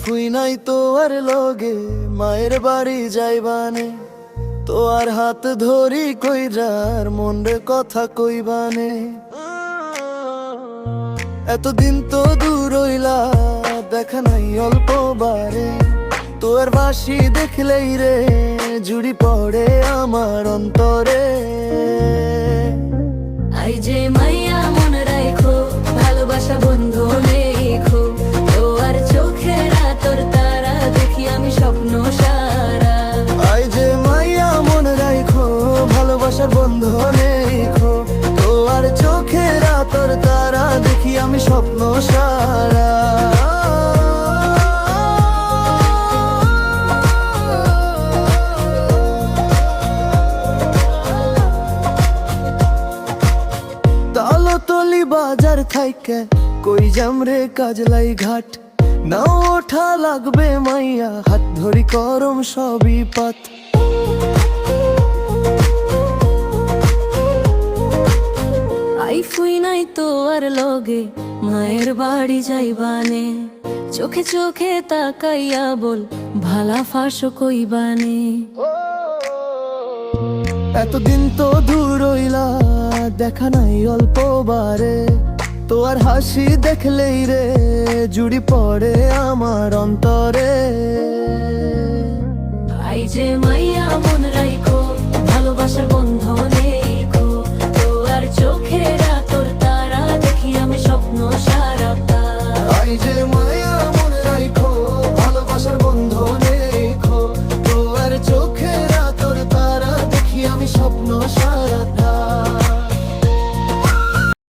ফুই নাই তো আর লগে, মায়ের বাড়ি যাইবানে তো আর হাত ধরি কইরার, মনরে কথা কইবানে এতদিন তো দূর হইলা, দেখা নাই অল্প বারে। তোর বাসি দেখলেই রে, জুড়ি পড়ে আমার অন্তরে। দেখি আমি স্বপ্ন সারা। বাজার থাইকে কই যাম রে কাজলাই ঘাট? নাও ওঠা লাগবে মাইয়া, হাত ধরি করম সবই পাত। তো আর লগে মায়ের বাড়ি যাইবানে। চোখে চোখে তাকাইয়া বল, ভালা ফাঁসো কইবানে এতদিন তো দূর হইলা, দেখা নাই অল্প বারে। তোর হাসি দেখলেই রে, জুড়ি পড়ে আমার অন্তরে। didn't want